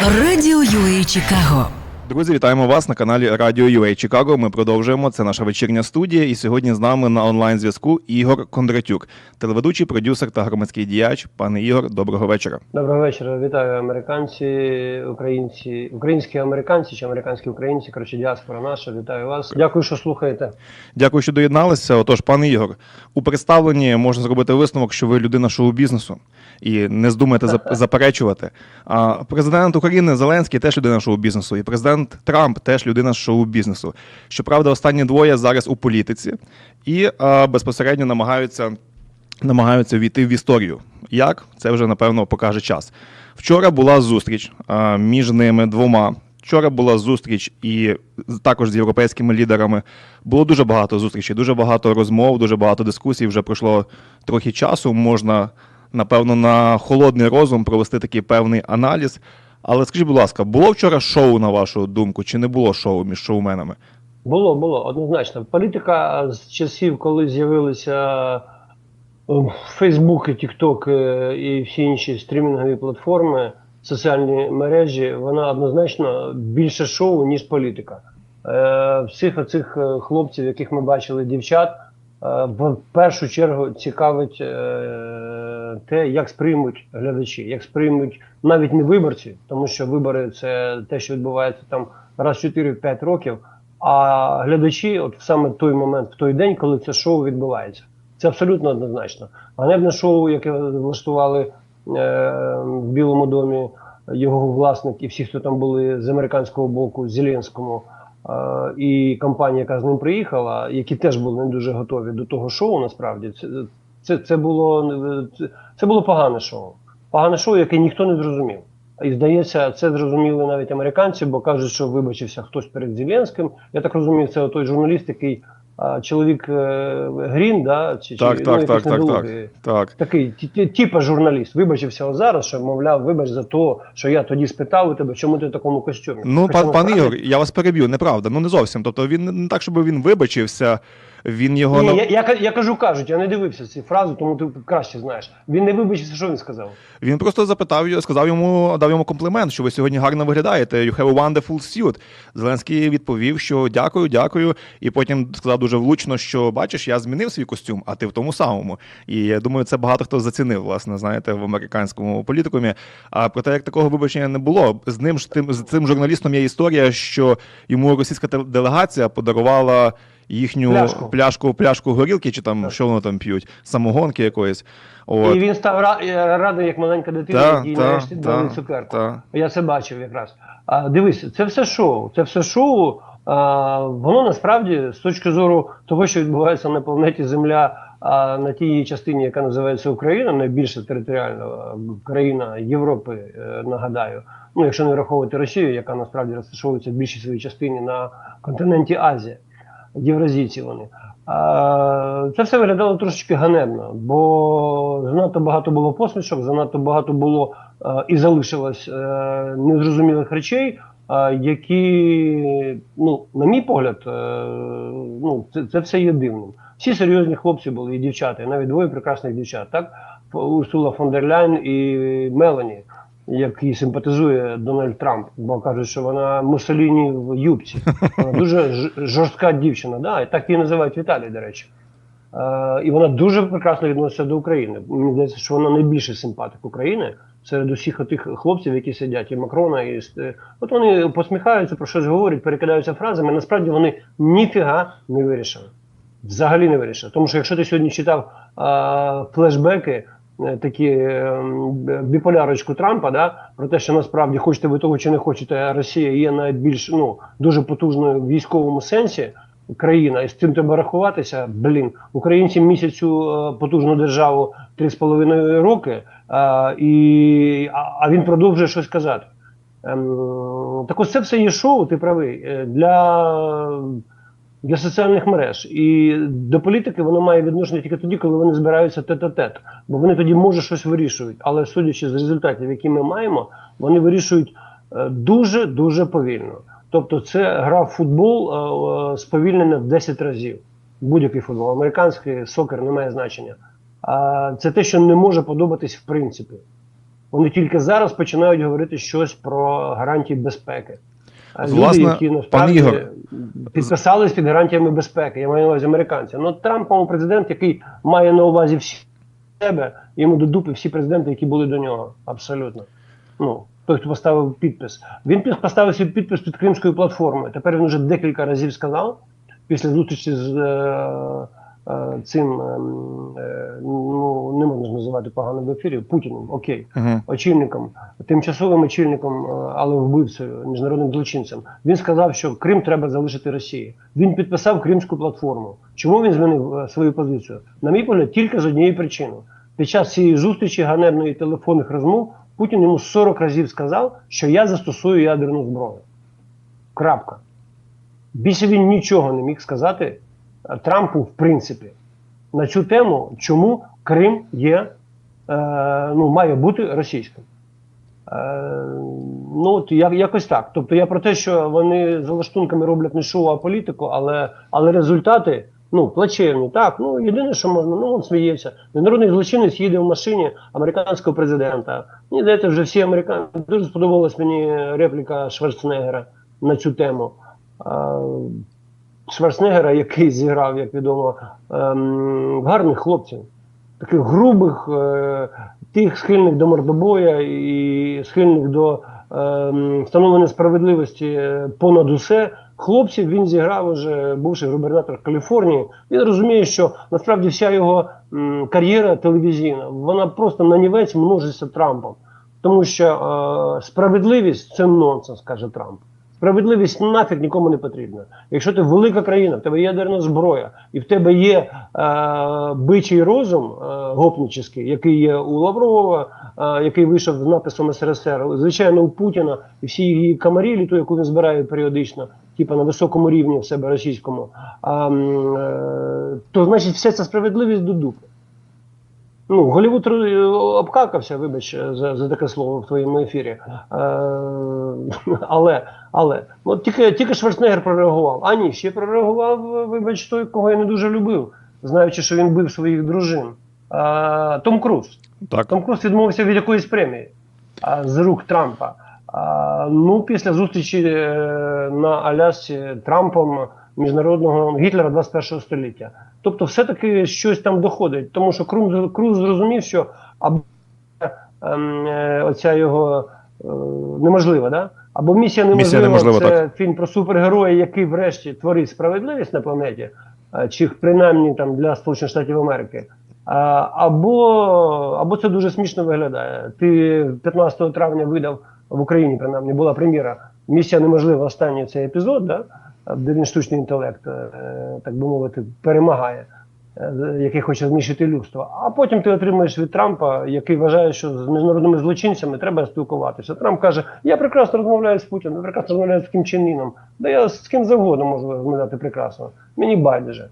Радіо UA Чикаго. Друзі, вітаємо вас на каналі Радіо UA Чикаго. Ми продовжуємо. Це наша вечірня студія. І сьогодні з нами на онлайн зв'язку Ігор Кондратюк, телеведучий, продюсер та громадський діяч. Пане Ігор, доброго вечора. Доброго вечора. Вітаю американці, українці, українські американці чи американські українці. Коротше, діаспора наша. Вітаю вас. Дякую, що слухаєте. Дякую, що доєдналися. Отож, пане Ігор, у представленні можна зробити висновок, що ви людина шоу-бізнесу і не здумайте заперечувати. А президент України Зеленський теж людина шоу-бізнесу, і президент Трамп теж людина з шоу-бізнесу. Щоправда, останні двоє зараз у політиці і а, безпосередньо намагаються. намагаються війти в історію. Як це вже напевно покаже час. Вчора була зустріч а, між ними двома. Вчора була зустріч і також з європейськими лідерами. Було дуже багато зустрічей, дуже багато розмов, дуже багато дискусій. Вже пройшло трохи часу. Можна, напевно, на холодний розум провести такий певний аналіз. Але скажіть, будь ласка, було вчора шоу, на вашу думку, чи не було шоу між шоуменами? Було, було однозначно. Політика з часів, коли з'явилися Фейсбук, Тікток і всі інші стрімінгові платформи, соціальні мережі, вона однозначно більше шоу, ніж політика. Е, Всіх оцих е, хлопців, яких ми бачили, дівчат, е, в першу чергу цікавить е, те, як сприймуть глядачі, як сприймуть навіть не виборці, тому що вибори це те, що відбувається там раз в 4-5 років. А глядачі, от саме той момент, в той день, коли це шоу відбувається, це абсолютно однозначно. Ганебне шоу, яке влаштували е, в Білому домі його власник і всі, хто там були з американського боку, Зеленському, е, і компанія, яка з ним приїхала, які теж були не дуже готові до того шоу, насправді, це, це, було, це, було погане шоу. Погане шоу, яке ніхто не зрозумів. І здається, це зрозуміли навіть американці, бо кажуть, що вибачився хтось перед Зеленським. Я так розумію, це той журналіст, який чоловік е, Грін, да? Чи, Так, чи, так, ну, так, так, так, недолугий. так. Такий типа журналіст вибачився от зараз, що мовляв, вибач за те, що я тоді спитав у тебе, чому ти в такому костюмі. Ну, пан, пан Ігор, я вас переб'ю, неправда. Ну не зовсім. Тобто він не так, щоб він вибачився, він його Ні, я, я, я кажу, кажуть, я не дивився ці фрази, тому ти краще знаєш. Він не вибачився, що він сказав. Він просто запитав, сказав йому, дав йому комплімент, що ви сьогодні гарно виглядаєте. You have a wonderful suit. Зеленський відповів, що дякую, дякую. І потім сказав дуже влучно, що бачиш, я змінив свій костюм, а ти в тому самому. І я думаю, це багато хто зацінив, власне, знаєте, в американському політикумі. А проте як такого вибачення не було. З ним ж тим з цим журналістом є історія, що йому російська делегація подарувала. Їхню Пляшку. пляшку, пляшку горілки, чи там що воно там п'ють, самогонки якоїсь. От. І він став е, радий, як маленька дитина, та, нарешті дали цукерку. та. Я це бачив якраз. А дивись, це все шоу. Це все шоу. А, воно насправді з точки зору того, що відбувається на планеті Земля, а на тій частині, яка називається Україна, найбільша територіальна е, країна Європи, е, нагадаю. Ну, якщо не враховувати Росію, яка насправді розташовується в більшій своїй частині на континенті Азія. Євразійці вони. Це все виглядало трошечки ганебно, бо занадто багато було посмішок, занадто багато було е, і залишилось е, незрозумілих речей, е, які, ну, на мій погляд, ну, це, це все є дивним. Всі серйозні хлопці були і дівчата, і навіть двоє прекрасних дівчат, так? Урсула фон дер Ляйн і Мелані, який симпатизує Дональд Трамп, бо кажуть, що вона Муссоліні в юбці. Вона дуже жорстка дівчина, да? і так її називають в Італії, до речі. Е, і вона дуже прекрасно відноситься до України. Мені здається, що вона найбільший симпатик України серед усіх тих хлопців, які сидять, і Макрона, і от вони посміхаються, про щось говорять, перекидаються фразами. Насправді вони ніфіга не вирішили. Взагалі не вирішили. Тому що якщо ти сьогодні читав а, флешбеки, е, такі ем, біполярочку Трампа, да, про те, що насправді хочете ви того чи не хочете, Росія є навіть більш ну дуже потужною в військовому сенсі. Країна, і з цим треба рахуватися. Блін, українці місяцю е, потужну державу три з половиною роки, а, і, а, він продовжує щось казати. Ем, так ось це все є шоу, ти правий, е, для, для соціальних мереж. І до політики воно має відношення тільки тоді, коли вони збираються тет-а-тет. Бо вони тоді може щось вирішують. Але судячи з результатів, які ми маємо, вони вирішують е, дуже-дуже повільно. Тобто це гра в футбол е, е, сповільнена в 10 разів. Будь-який футбол, американський сокер не має значення. А це те, що не може подобатись в принципі. Вони тільки зараз починають говорити щось про гарантії безпеки. Власне, Люди, які пан насправді Ігор, підписались під гарантіями безпеки. Я маю на увазі американці. Ну Трамп, по президент, який має на увазі всі себе, йому до дупи всі президенти, які були до нього. Абсолютно. Ну, той, хто поставив підпис. Він поставив свій підпис під Кримською платформою. Тепер він вже декілька разів сказав після зустрічі з е, цим, ем, е, ну не можна називати погано в ефірі, Путіним, окей Угу. очільником, тимчасовим очільником, е, але вбивцею, міжнародним злочинцем. Він сказав, що Крим треба залишити Росії. Він підписав Кримську платформу. Чому він змінив е, свою позицію? На мій погляд, тільки з однієї причини. Під час цієї зустрічі ганебної телефонних розмов Путін йому 40 разів сказав, що я застосую ядерну зброю. Крапка. Більше він нічого не міг сказати е, Трампу, в принципі, на цю тему, чому Крим є, е, ну, має бути російським. Е, ну, от як, якось так. Тобто я про те, що вони за лаштунками роблять не шоу, а політику, але, але результати ну, плачевні. Так, ну єдине, що можна, ну він сміється. Міжнародний злочинець їде в машині американського президента. Мені здається, вже всі американці. Дуже сподобалась мені репліка Шварценеггера на цю тему. Е, Шварценеггера, який зіграв, як відомо, ем, гарних хлопців, таких грубих, е, тих схильних до мордобоя і схильних до ем, встановлення справедливості е, понад усе. Хлопців він зіграв уже бувший губернатор Каліфорнії. Він розуміє, що насправді вся його м, кар'єра телевізійна, вона просто нанівець множиться Трампом. Тому що е, справедливість це нонсенс, каже Трамп. Справедливість нафіг нікому не потрібна. Якщо ти велика країна, в тебе ядерна зброя, і в тебе є е, бичий розум е, гопнічний, який є у Лаврова, е, який вийшов з написом СРСР, звичайно, у Путіна і всі її камарілі, ту, яку він збирає періодично, типу на високому рівні в себе російському, м, е, то значить вся ця справедливість до дупи. Ну, Голівуд е, обкакався, вибач за, за таке слово в твоєму ефірі. Е, але, але, ну, тільки, тільки Шварценеггер прореагував. А ні, ще прореагував, вибач, той, кого я не дуже любив, знаючи, що він бив своїх дружин. Е, Том Круз. Так. Том Круз відмовився від якоїсь премії а, з рук Трампа. А, ну, після зустрічі е, на Алясці Трампом міжнародного Гітлера 21 століття. Тобто, все-таки щось там доходить, тому що Круз, Круз зрозумів, що або ем, е, оця його е, неможлива, да? або місія неможлива, Місія неможлива, це так. фільм про супергероя, який врешті творить справедливість на планеті, е, чи принаймні там для Сполучених Штатів Америки. Або, або це дуже смішно виглядає. Ти 15 травня видав в Україні, принаймні, була прем'єра Місія неможлива останній цей епізод, да? Де він штучний інтелект, е, так би мовити, перемагає, е, який хоче знищити людство. А потім ти отримуєш від Трампа, який вважає, що з міжнародними злочинцями треба спілкуватися. Трамп каже: Я прекрасно розмовляю з Путіним, прекрасно розмовляю з Ким Чен. Да я з ким завгодно можу розмовляти прекрасно. Мені байдуже.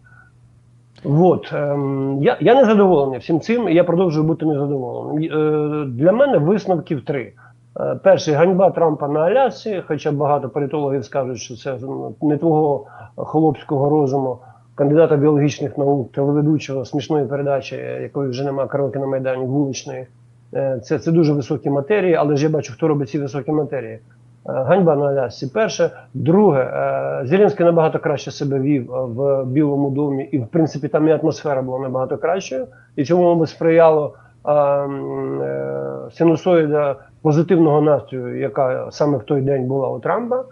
От, ем, я, я не задоволений всім цим, і я продовжую бути незадоволеним. Е, для мене висновків три. Е, перший ганьба Трампа на Алясці, хоча багато політологів скажуть, що це ну, не твого хлопського розуму, кандидата біологічних наук, телеведучого смішної передачі, якої вже немає караоке на Майдані, вуличної. Е, це, це дуже високі матерії, але ж я бачу, хто робить ці високі матерії. Е, Ганьба на Алясці. Перше. Друге, Зеленський набагато краще себе вів в Білому домі, і в принципі там і атмосфера була набагато кращою. І цьому мабуть, сприяло синусоїда позитивного настрою, яка саме в той день була у Трампа.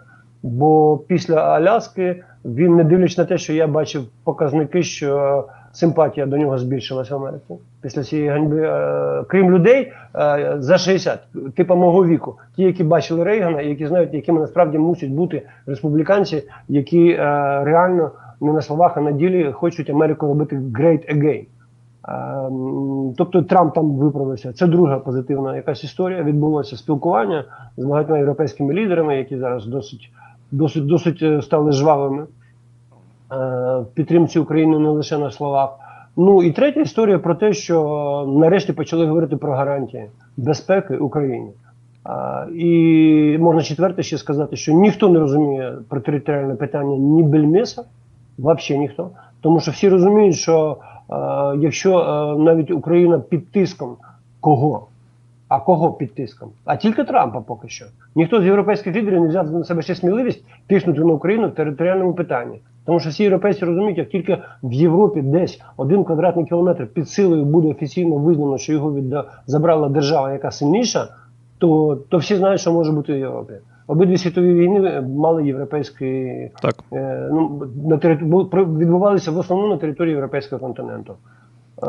Бо після Аляски він, не дивлячись на те, що я бачив показники, що симпатія до нього збільшилася в Америці після цієї ганьби. Е, крім людей е, за 60, типу мого віку, ті, які бачили Рейгана, які знають, якими насправді мусять бути республіканці, які е, реально не на словах, а на ділі хочуть Америку робити great again. Е, м, Тобто Трамп там виправився. Це друга позитивна якась історія. Відбулося спілкування з багатьма європейськими лідерами, які зараз досить, досить, досить е, стали жвавими е, в підтримці України не лише на словах. Ну і третя історія про те, що е, нарешті почали говорити про гарантії безпеки Україні. А, і можна четверте ще сказати, що ніхто не розуміє про територіальне питання ні бельмеса, взагалі ніхто. Тому що всі розуміють, що е, якщо е, навіть Україна під тиском кого? А кого під тиском? А тільки Трампа поки що. Ніхто з європейських лідерів не взяв на себе ще сміливість тиснути на Україну в територіальному питанні. Тому що всі європейці розуміють, як тільки в Європі десь один квадратний кілометр під силою буде офіційно визнано, що його відда... забрала держава, яка сильніша, то, то всі знають, що може бути в Європі. Обидві світові війни мали європейський Так. Е, ну, на териту- відбувалися в основному на території Європейського континенту. Е,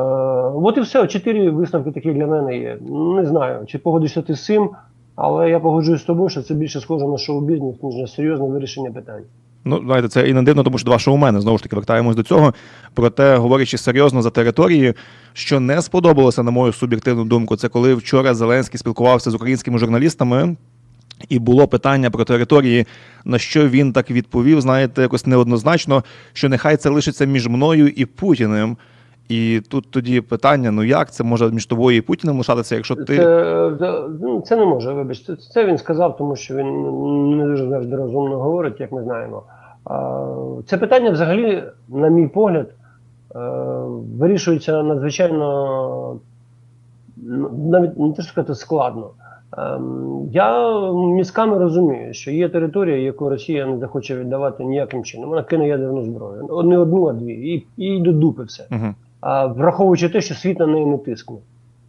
от і все. Чотири висновки такі для мене є. Не знаю, чи погодишся ти з цим, але я погоджуюсь з тобою, що це більше схоже на шоу-бізнес, ніж на серйозне вирішення питань. Ну, знаєте, це і не дивно, тому що два шоумени, знову ж таки, вертаємось до цього. Проте, говорячи серйозно за території, що не сподобалося, на мою суб'єктивну думку, це коли вчора Зеленський спілкувався з українськими журналістами. І було питання про території, на що він так відповів, знаєте, якось неоднозначно, що нехай це лишиться між мною і Путіним. І тут тоді питання: ну як це може між тобою і Путіним лишатися, якщо ти. Це, це, ну, не може, вибачте. Це він сказав, тому що він не дуже завжди розумно говорить, як ми знаємо. Це питання взагалі, на мій погляд, е, вирішується надзвичайно ну, навіть не те, що сказати складно. Ем, Я мізками розумію, що є територія, яку Росія не захоче віддавати ніяким чином. Вона кине ядерну зброю. Не одну, а дві. І, і до дупи все Угу. а, враховуючи те, що світ на неї не тискне.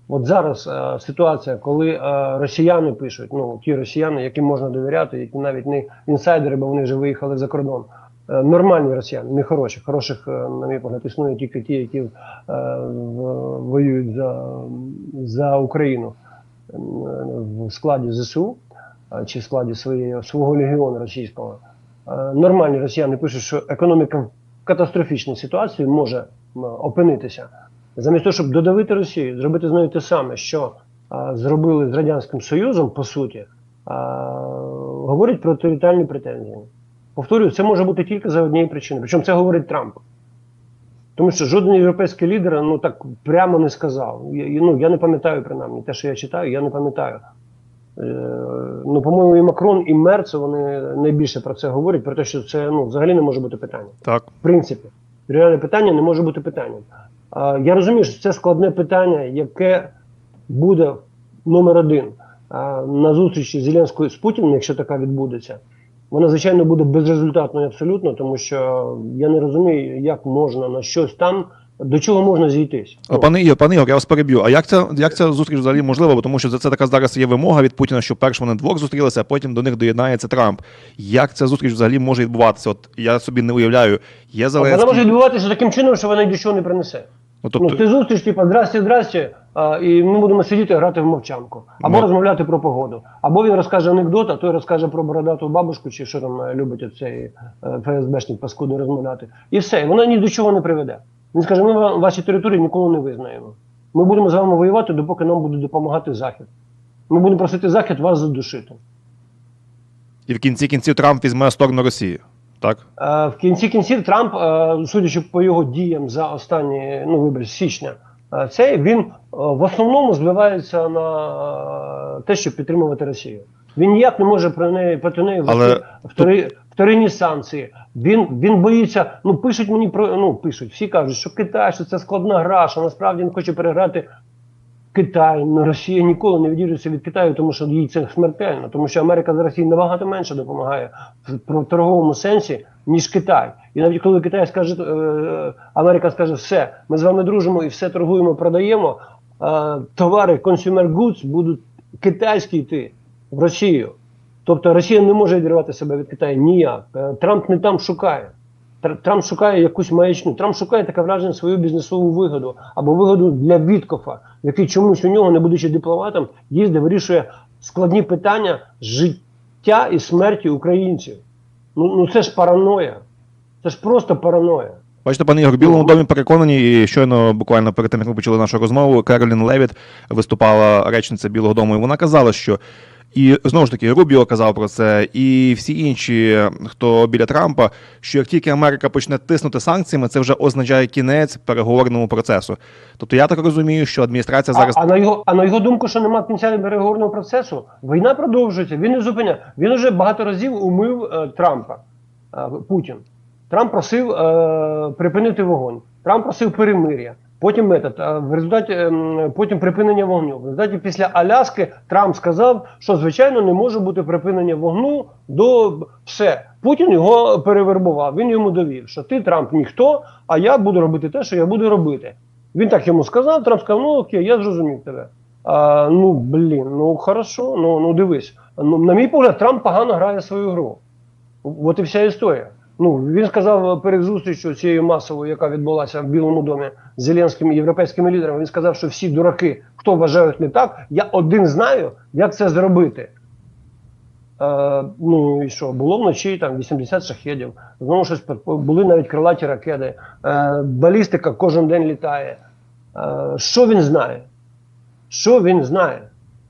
От зараз е, ситуація, коли е, росіяни пишуть, ну ті росіяни, яким можна довіряти, які навіть не інсайдери, бо вони вже виїхали за кордон. Е, нормальні росіяни, не хороші. Хороших, на мій погляд, існують тільки ті, які е, в- воюють за, за Україну в складі ЗСУ е, чи в складі своєї, свого легіону російського. Е, Нормальні росіяни пишуть, що економіка в катастрофічній ситуації може опинитися. Замість того, щоб додавити Росію, зробити з нею те саме, що зробили з Радянським Союзом, по суті, говорять про територіальні претензії. Повторюю, це може бути тільки за однієї причини. Причому це говорить Трамп. Тому що жоден європейський лідер ну так прямо не сказав. Я, ну, я не пам'ятаю принаймні те, що я читаю, я не пам'ятаю. Е, ну, по-моєму, і Макрон, і Мерц вони найбільше про це говорять, про те, що це ну, взагалі не може бути питання. Так. В принципі, реальне питання не може бути питанням. А, я розумію, що це складне питання, яке буде номер один а, на зустрічі Зеленської з Путіним, якщо така відбудеться. Вона, звичайно, буде безрезультатною абсолютно, тому що я не розумію, як можна на щось там, до чого можна зійтись. А, Пане Ігор, пане Ігор, я вас переб'ю. А як ця, як ця зустріч взагалі можлива? Бо Тому що це така зараз є вимога від Путіна, що перш вони двох зустрілися, а потім до них доєднається Трамп. Як ця зустріч взагалі може відбуватися? От я собі не уявляю. Є вона може відбуватися таким чином, що вона нічого не принесе. Ну, Ну, тобто, ти зустріч, типа, здрасте, здрасте, а, і ми будемо сидіти грати в мовчанку. Або Ну. розмовляти про погоду. Або він розкаже анекдот, а той розкаже про бородату бабушку, чи що там е, любить оцей е, ФСБшник паскудно розмовляти. І все, і вона ні до чого не приведе. Він скаже: ми ва- ваші території ніколи не визнаємо. Ми будемо з вами воювати, допоки нам буде допомагати Захід. Ми будемо просити Захід вас задушити. і в кінці кінців Трамп візьме сторону Росії. Так? Е, В кінці кінців Трамп, е, судячи по його діям за останні, ну вибач, з січня, цей він е, в основному збивається на е, те, щоб підтримувати Росію. Він ніяк не може про неї проти неї Але втори, вторинні санкції. Він, він боїться. Ну пишуть мені про ну пишуть, всі кажуть, що Китай, що це складна гра, що насправді він хоче переграти Китай. Росія ніколи не відірвається від Китаю, тому що їй це смертельно, тому що Америка з Росії набагато менше допомагає в торговому сенсі, ніж Китай. І навіть коли Китай скаже, е, Америка скаже, все, ми з вами дружимо і все торгуємо, продаємо, е, товари consumer goods будуть китайські йти в Росію. Тобто Росія не може відірвати себе від Китаю ніяк. Е, Трамп не там шукає. Тр- Трамп шукає якусь маячню. Трамп шукає таке враження свою бізнесову вигоду або вигоду для Віткофа, який чомусь у нього, не будучи дипломатом, їздить, вирішує складні питання життя і смерті українців. Ну, ну це ж параноя. Це ж просто параноя. Бачите, пане Ігор, Білому домі переконані, і щойно буквально перед тим, як ми почали нашу розмову, Керолін Левіт виступала речниця Білого Дому, і вона казала, що і знову ж таки Рубіо казав про це, і всі інші, хто біля Трампа, що як тільки Америка почне тиснути санкціями, це вже означає кінець переговорному процесу. Тобто я так розумію, що адміністрація зараз А, а на його а на його думку, що немає кінця переговорного процесу, війна продовжується. Він не зупиняє. Він уже багато разів умив е, Трампа е, Путін. Трамп просив е, припинити вогонь. Трамп просив перемир'я. Потім метод, в результаті ем, потім припинення вогню. В результаті після Аляски Трамп сказав, що звичайно не може бути припинення вогню до все. Путін його перевербував. Він йому довів, що ти Трамп ніхто, а я буду робити те, що я буду робити. Він так йому сказав. Трамп сказав: ну окей, я зрозумів тебе. А, ну блін, ну хорошо, ну ну дивись. Ну, на мій погляд, Трамп погано грає свою гру. От і вся історія. Ну, він сказав перед зустрічю цією масовою, яка відбулася в Білому домі з зеленськими європейськими лідерами. Він сказав, що всі дураки, хто вважають не так, я один знаю, як це зробити. Е, ну і що, було вночі там 80 шахедів, знову щось були навіть крилаті ракети, е, балістика кожен день літає. Е, що він знає? Що він знає?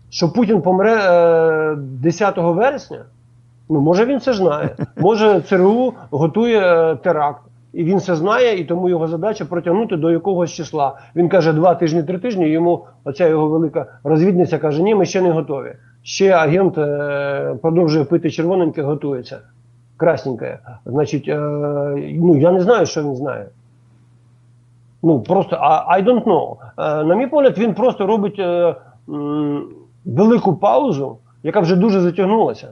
Що Путін помре е, 10 вересня? Ну, може він це знає. Може ЦРУ готує е, теракт. І він це знає, і тому його задача протягнути до якогось числа. Він каже, два тижні, три тижні. Йому оця його велика розвідниця каже: ні, ми ще не готові. Ще агент е, продовжує пити червоненьке, готується. Красненьке. Значить, е, ну я не знаю, що він знає. Ну просто I don't know. Е, на мій погляд, він просто робить е, м, велику паузу, яка вже дуже затягнулася.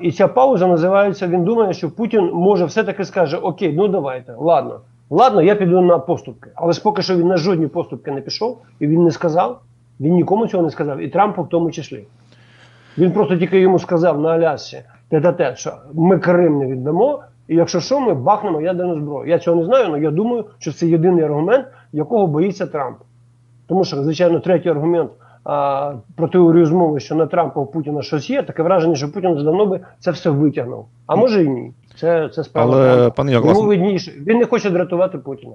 І ця пауза називається. Він думає, що Путін може все-таки скаже: Окей, ну давайте, ладно, ладно, я піду на поступки. Але ж поки що він на жодні поступки не пішов, і він не сказав. Він нікому цього не сказав, і Трампу в тому числі. Він просто тільки йому сказав на Алясці те-те-те, що ми Крим не віддамо, і якщо що, ми бахнемо ядерну зброю. Я цього не знаю, але я думаю, що це єдиний аргумент, якого боїться Трамп. Тому що, звичайно, третій аргумент а, про теорію змови, що на Трампа у Путіна щось є, таке враження, що Путін вже давно би це все витягнув. А може і ні. Це, це справа. Але, пане Йому видніше. Він не хоче дратувати Путіна.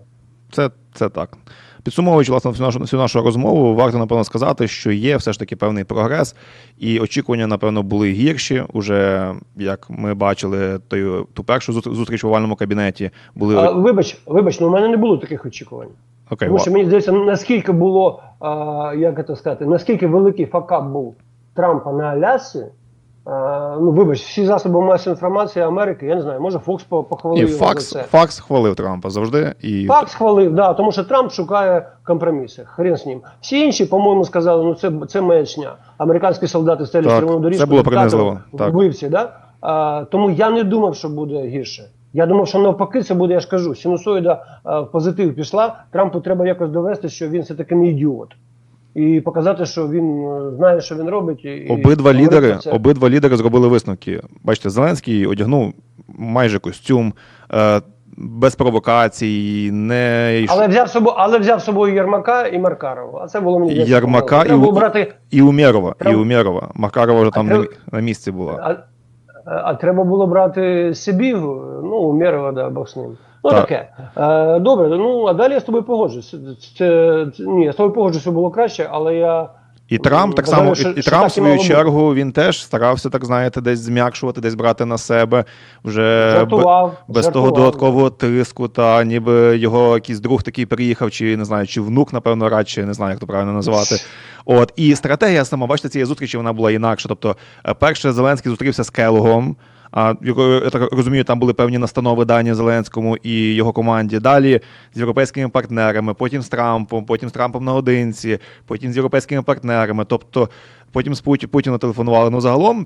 Це, це так. Підсумовуючи власне всю нашу, всю нашу розмову, варто напевно сказати, що є все ж таки певний прогрес, і очікування, напевно, були гірші. Уже як ми бачили тою, ту першу зустріч в овальному кабінеті, були А, вибач, вибач, ну у мене не було таких очікувань. Окей. Тому що мені здається, наскільки було, а, як це сказати, наскільки великий факап був Трампа на Алясці, а, ну вибач, всі засоби масової інформації Америки, я не знаю, може Фокс похвалив І його Факс, за це. Факс хвалив Трампа завжди. І Факс хвалив, да, тому що Трамп шукає компроміси. Хрен з ним. Всі інші, по-моєму, сказали, ну це, це маячня. Американські солдати стелять Так, червону доріжку. це було принизливо, так. Вбивці, да? а, тому я не думав, що буде гірше. Я думав, що навпаки, це буде, я ж кажу, синусоїда в позитив пішла. Трампу треба якось довести, що він все-таки не ідіот. І показати, що він е, знає, що він робить. І, і Обидва говорити лідери, це. обидва лідери зробили висновки. Бачите, Зеленський одягнув майже костюм, е, без провокацій, не Але взяв собою, але взяв з собою Єрмака і Маркарова. А це було мені Єрмака і У- брати і Умєрова, і Умєрова. Макарова вже там на, на місці була. А, а треба було брати Сибігу, ну, Умєрова, да, Бог з ним. Ну Так. таке. Е, добре, ну а далі я з тобою погоджуюсь. Це, це, ні, я з тобою погоджуюся, було краще, але я. І Трамп так само, і, і Трамп, в свою чергу, він теж старався, так знаєте, десь зм'якшувати, десь брати на себе вже Жартував. без жартував. того додаткового тиску, та ніби його якийсь друг такий приїхав, чи не знаю, чи внук, напевно, радше, не знаю, як то правильно назвати. От і стратегія сама, бачите, цієї зустрічі вона була інакша. Тобто, е, перше, Зеленський зустрівся з Келогом. А його, я так розумію, там були певні настанови дані Зеленському і його команді. Далі з європейськими партнерами, потім з Трампом, потім з Трампом наодинці, потім з європейськими партнерами. Тобто, потім з Путі- Путіна телефонували. Ну загалом.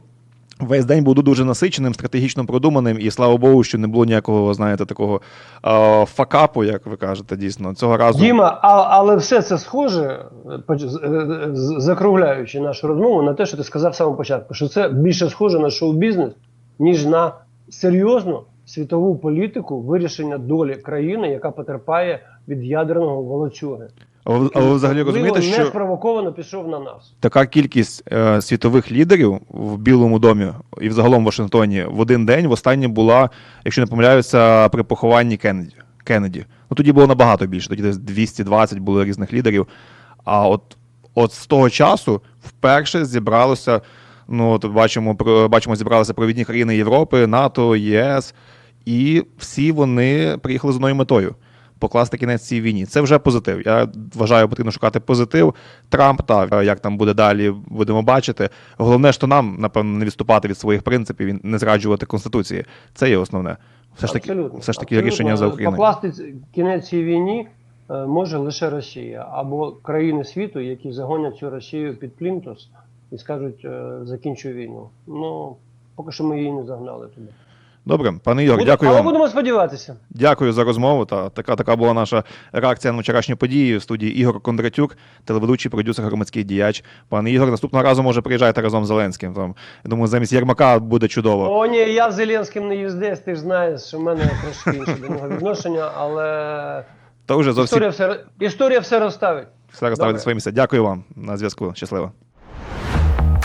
Весь день був дуже насиченим, стратегічно продуманим, і слава Богу, що не було ніякого, знаєте, такого е, факапу, як ви кажете, дійсно. Цього разу Діма, а, але все це схоже, е, е, закругляючи нашу розмову, на те, що ти сказав в самому початку, що це більше схоже на шоу-бізнес, ніж на серйозну світову політику вирішення долі країни, яка потерпає від ядерного волоцюги. А ви, взагалі розумієте, що не спровоковано пішов на нас. така кількість е, світових лідерів в Білому домі і взагалом в Вашингтоні в один день востаннє була, якщо не помиляюся, при похованні Кеннеді. Кеннеді. Ну тоді було набагато більше, тоді десь 220 було різних лідерів. А от, от з того часу вперше зібралося. Ну, от бачимо, бачимо, зібралися провідні країни Європи, НАТО, ЄС, і всі вони приїхали з одною метою покласти кінець цій війні. Це вже позитив. Я вважаю, потрібно шукати позитив. Трамп, та як там буде далі, будемо бачити. Головне, що нам, напевно, не відступати від своїх принципів і не зраджувати конституції. Це є основне. Все ж таки, Абсолютно. все ж таки Абсолютно. рішення за Україною. Покласти кінець цій війні е, може лише Росія або країни світу, які загонять цю Росію під плінтус і скажуть е, закінчуй війну. Ну поки що ми її не загнали туди. Добре, пане Ігор, Буду- дякую Але вам. будемо сподіватися. Дякую за розмову. Та така така була наша реакція на вчорашні події в студії Ігор Кондратюк, телеведучий продюсер громадський діяч. Пане Ігор, наступного разу може приїжджайте разом з Зеленським. Там я думаю, замість Єрмака буде чудово. О, ні, я з Зеленським не їздив, ти ж знаєш, що в мене трошки інше до нього відношення, але Та вже зовсім історія все, історія все розставить. все розставити Добре. своє місце. Дякую вам на зв'язку. Щасливо.